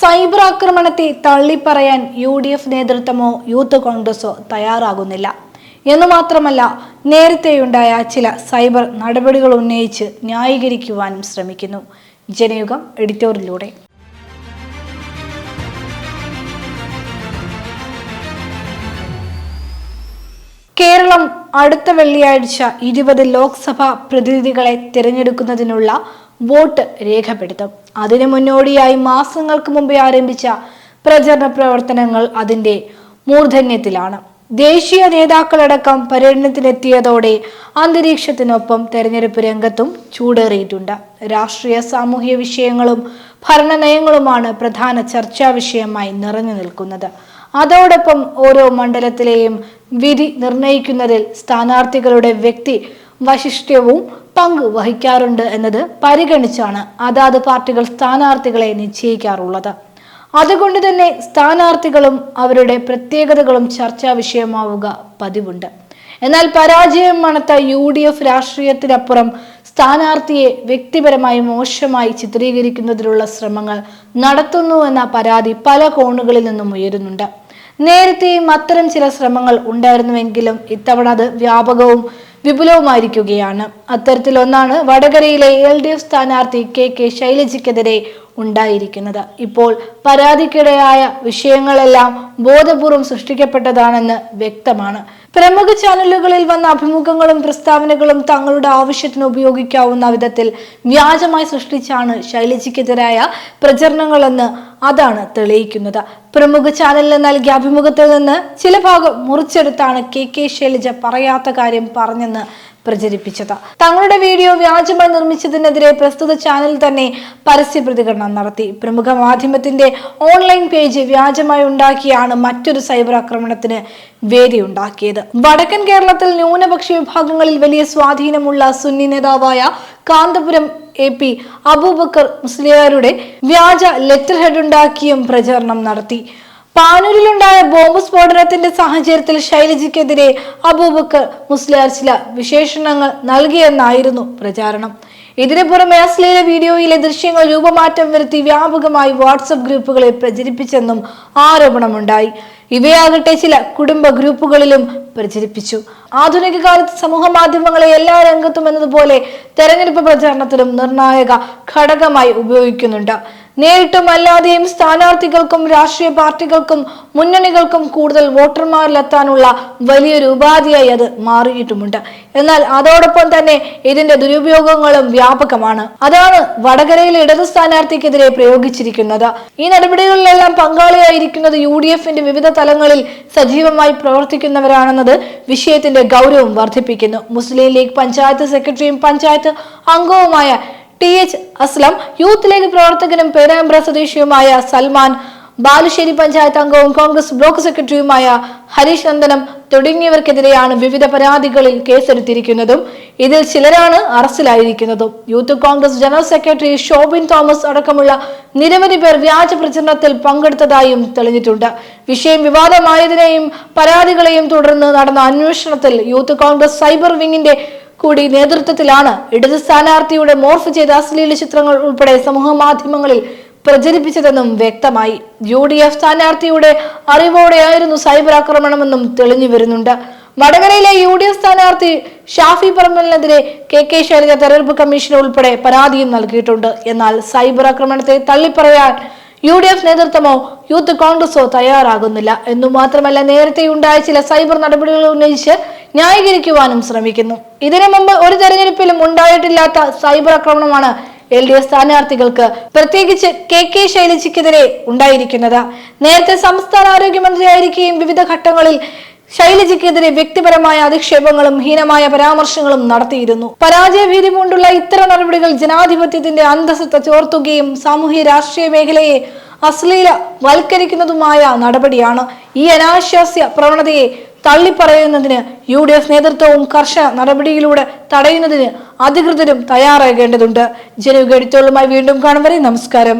Cyber ആക്രമണത്തെ തള്ളിപ്പറയാൻ U D F നേതൃത്വമോ യൂത്ത് കോൺഗ്രസോ തയ്യാറാകുന്നില്ല. എന്ന് മാത്രമല്ല നേരത്തെയുണ്ടായ ചില സൈബർ നടപടികൾ ഉന്നയിച്ച് ന്യായീകരിക്കുവാനും ശ്രമിക്കുന്നു. ജനയുഗം എഡിറ്റോറിലൂടെ കേരളം അടുത്ത വെള്ളിയാഴ്ച ഇരുപത് ലോക്സഭാ പ്രതിനിധികളെ തിരഞ്ഞെടുക്കുന്നതിനുള്ള വോട്ട് രേഖപ്പെടുത്തും. അതിനു മുന്നോടിയായി മാസങ്ങൾക്ക് മുമ്പേ ആരംഭിച്ച പ്രചരണ പ്രവർത്തനങ്ങൾ അതിന്റെ മൂർധന്യത്തിലാണ്. ദേശീയ നേതാക്കളടക്കം പര്യടനത്തിനെത്തിയതോടെ അന്തരീക്ഷത്തിനൊപ്പം തെരഞ്ഞെടുപ്പ് രംഗത്തും ചൂടേറിയിട്ടുണ്ട്. രാഷ്ട്രീയ സാമൂഹ്യ വിഷയങ്ങളും ഭരണനയങ്ങളുമാണ് പ്രധാന ചർച്ചാ വിഷയമായി നിറഞ്ഞു നിൽക്കുന്നത്. അതോടൊപ്പം ഓരോ മണ്ഡലത്തിലെയും വിധി നിർണയിക്കുന്നതിൽ സ്ഥാനാർത്ഥികളുടെ വ്യക്തി വൈശിഷ്ട്യവും പങ്ക് വഹിക്കാറുണ്ട് എന്നത് പരിഗണിച്ചാണ് അതാത് പാർട്ടികൾ സ്ഥാനാർത്ഥികളെ നിശ്ചയിക്കാറുള്ളത്. അതുകൊണ്ട് തന്നെ സ്ഥാനാർത്ഥികളും അവരുടെ പ്രത്യേകതകളും ചർച്ചാ വിഷയമാവുക പതിവുണ്ട്. എന്നാൽ പരാജയം മണത്ത യു ഡി എഫ് രാഷ്ട്രീയത്തിനപ്പുറം സ്ഥാനാർത്ഥിയെ വ്യക്തിപരമായി മോശമായി ചിത്രീകരിക്കുന്നതിനുള്ള ശ്രമങ്ങൾ നടത്തുന്നു എന്ന പരാതി പല കോണുകളിൽ നിന്നും ഉയരുന്നുണ്ട്. നേരത്തെയും അത്തരം ചില ശ്രമങ്ങൾ ഉണ്ടായിരുന്നുവെങ്കിലും ഇത്തവണ അത് വ്യാപകവും വിപുലവുമായിരിക്കുകയാണ്. അത്തരത്തിലൊന്നാണ് വടകരയിലെ എൽ ഡി എഫ് സ്ഥാനാർത്ഥി കെ കെ ശൈലജയ്ക്കെതിരെ ഉണ്ടായിരിക്കുന്നത്. ഇപ്പോൾ പരാതിക്കിടയായ വിഷയങ്ങളെല്ലാം ബോധപൂർവം സൃഷ്ടിക്കപ്പെട്ടതാണെന്ന് വ്യക്തമാണ്. പ്രമുഖ ചാനലുകളിൽ വന്ന അഭിമുഖങ്ങളും പ്രസ്താവനകളും തങ്ങളുടെ ആവശ്യത്തിന് ഉപയോഗിക്കാവുന്ന വിധത്തിൽ വ്യാജമായി സൃഷ്ടിച്ചാണ് ശൈലജയ്ക്കെതിരായ പ്രചരണങ്ങളെന്ന് അതാണ് തെളിയിക്കുന്നത്. പ്രമുഖ ചാനലിന് നൽകിയ അഭിമുഖത്തിൽ നിന്ന് ചില ഭാഗം മുറിച്ചെടുത്താണ് കെ കെ ശൈലജ പറയാത്ത കാര്യം പറഞ്ഞെന്ന് പ്രചരിപ്പിച്ചത്. തങ്ങളുടെ വീഡിയോ വ്യാജമായി നിർമ്മിച്ചതിനെതിരെ പ്രസ്തുത ചാനൽ തന്നെ പരസ്യ പ്രതികരണം നടത്തി. പ്രമുഖ മാധ്യമത്തിന്റെ ഓൺലൈൻ പേജ് വ്യാജമായി ഉണ്ടാക്കിയാണ് മറ്റൊരു സൈബർ ആക്രമണത്തിന് വേദിയുണ്ടാക്കിയത്. വടക്കൻ കേരളത്തിൽ ന്യൂനപക്ഷ വിഭാഗങ്ങളിൽ വലിയ സ്വാധീനമുള്ള സുന്നി നേതാവായ കാന്തപുരം എ പി അബൂബക്കർ മുസ്ലിയാരുടെ വ്യാജ ലെറ്റർ ഹെഡ് ഉണ്ടാക്കിയും പ്രചരണം നടത്തി. പാനൂരിലുണ്ടായ ബോംബ് സ്ഫോടനത്തിന്റെ സാഹചര്യത്തിൽ ശൈലജയ്ക്കെതിരെ അബൂബക്കർ മുസ്ലിയാർ ചില വിശേഷണങ്ങൾ നൽകിയെന്നായിരുന്നു പ്രചാരണം. ഇതിനു പുറമെ അശ്ലീല വീഡിയോയിലെ ദൃശ്യങ്ങൾ രൂപമാറ്റം വരുത്തി വ്യാപകമായി വാട്സപ്പ് ഗ്രൂപ്പുകളിൽ പ്രചരിപ്പിച്ചെന്നും ആരോപണമുണ്ടായി. ഇവയാകട്ടെ ചില കുടുംബ ഗ്രൂപ്പുകളിലും പ്രചരിപ്പിച്ചു. ആധുനിക കാലത്ത് സമൂഹ മാധ്യമങ്ങളെ എല്ലാ രംഗത്തും എന്നതുപോലെ തെരഞ്ഞെടുപ്പ് പ്രചാരണത്തിലും നിർണായക ഘടകമായി ഉപയോഗിക്കുന്നുണ്ട്. നേരിട്ടും അല്ലാതെയും സ്ഥാനാർത്ഥികൾക്കും രാഷ്ട്രീയ പാർട്ടികൾക്കും മുന്നണികൾക്കും കൂടുതൽ വോട്ടർമാരിലെത്താനുള്ള വലിയൊരു ഉപാധിയായി അത് മാറിയിട്ടുമുണ്ട്. എന്നാൽ അതോടൊപ്പം തന്നെ ഇതിന്റെ ദുരുപയോഗങ്ങളും വ്യാപകമാണ്. അതാണ് വടകരയിലെ ഇടതു സ്ഥാനാർത്ഥിക്കെതിരെ പ്രയോഗിച്ചിരിക്കുന്നത്. ഈ നടപടികളിലെല്ലാം പങ്കാളിയായിരിക്കുന്നത് യു ഡി എഫിന്റെ വിവിധ തലങ്ങളിൽ സജീവമായി പ്രവർത്തിക്കുന്നവരാണെന്നത് വിഷയത്തിന്റെ ഗൗരവം വർദ്ധിപ്പിക്കുന്നു. മുസ്ലിം ലീഗ് പഞ്ചായത്ത് സെക്രട്ടറിയും പഞ്ചായത്ത് അംഗവുമായ T H Aslam youth league പ്രവർത്തകനും പേരാമ്പ്ര സ്വദേശിയുമായ സൽമാൻ ബാലുശ്ശേരി പഞ്ചായത്ത് അംഗവും കോൺഗ്രസ് ബ്ലോക്ക് സെക്രട്ടറിയുമായ ഹരീഷ് നന്ദനം തുടങ്ങിയവർക്കെതിരെയാണ് വിവിധ പരാതികളിൽ കേസെടുത്തിരിക്കുന്നതും. ഇതിൽ ചിലരാണ് അറസ്റ്റിലായിരിക്കുന്നതും. Youth Congress general secretary Shobin Thomas അടക്കമുള്ള നിരവധി പേർ വ്യാജ പ്രചരണത്തിൽ പങ്കെടുത്തതായും തെളിഞ്ഞിട്ടുണ്ട്. വിഷയം വിവാദമായതിനെയും പരാതികളെയും തുടർന്ന് നടന്ന അന്വേഷണത്തിൽ യൂത്ത് കോൺഗ്രസ് സൈബർ വിങ്ങിന്റെ കൂടി നേതൃത്വത്തിലാണ് ഇടത് സ്ഥാനാർത്ഥിയുടെ മോർഫ് ചെയ്ത അശ്ലീല ചിത്രങ്ങൾ ഉൾപ്പെടെ സമൂഹ മാധ്യമങ്ങളിൽ പ്രചരിപ്പിച്ചതെന്നും വ്യക്തമായി. യു ഡി എഫ് സ്ഥാനാർത്ഥിയുടെ അറിവോടെയായിരുന്നു സൈബർ ആക്രമണമെന്നും തെളിഞ്ഞു വരുന്നുണ്ട്. വടകരയിലെ യു ഡി എഫ് സ്ഥാനാർത്ഥി ഷാഫി പറമ്പലിനെതിരെ കെ കെ ശൈലജ തെരഞ്ഞെടുപ്പ് കമ്മീഷൻ ഉൾപ്പെടെ പരാതിയും നൽകിയിട്ടുണ്ട്. എന്നാൽ സൈബർ ആക്രമണത്തെ തള്ളിപ്പറയാൻ യു ഡി എഫ് നേതൃത്വമോ യൂത്ത് കോൺഗ്രസോ തയ്യാറാകുന്നില്ല. എന്നു മാത്രമല്ല നേരത്തെ ഉണ്ടായ ചില സൈബർ നടപടികൾ ഉന്നയിച്ച് ന്യായീകരിക്കുവാനും ശ്രമിക്കുന്നു. ഇതിനു മുമ്പ് ഒരു തെരഞ്ഞെടുപ്പിലും ഉണ്ടായിട്ടില്ലാത്ത സൈബർ ആക്രമണമാണ് എൽ ഡി എഫ് സ്ഥാനാർത്ഥികൾക്ക് പ്രത്യേകിച്ച് കെ കെ ശൈലജയ്ക്കെതിരെ ഉണ്ടായിരിക്കുന്നത്. നേരത്തെ സംസ്ഥാന ആരോഗ്യമന്ത്രിയായിരിക്കുകയും വിവിധ ഘട്ടങ്ങളിൽ ശൈലജയ്ക്കെതിരെ വ്യക്തിപരമായ അധിക്ഷേപങ്ങളും ഹീനമായ പരാമർശങ്ങളും നടത്തിയിരുന്നു. പരാജയഭീതി കൊണ്ടുള്ള ഇത്തരം നടപടികൾ ജനാധിപത്യത്തിന്റെ അന്തസ്സത്ത ചോർത്തുകയും സാമൂഹ്യ രാഷ്ട്രീയ മേഖലയെ അശ്ലീല വൽക്കരിക്കുന്നതുമായ നടപടിയാണ് ഈ അനാശാസ്യ പ്രവണതയെ തള്ളിപ്പറയുന്നതിന് യു ഡി എഫ് നേതൃത്വവും കർശന നടപടിയിലൂടെ തടയുന്നതിന് അധികൃതരും തയ്യാറാകേണ്ടതുണ്ട്. എഡിറ്റോളുമായി വീണ്ടും കാണും വരെ നമസ്കാരം.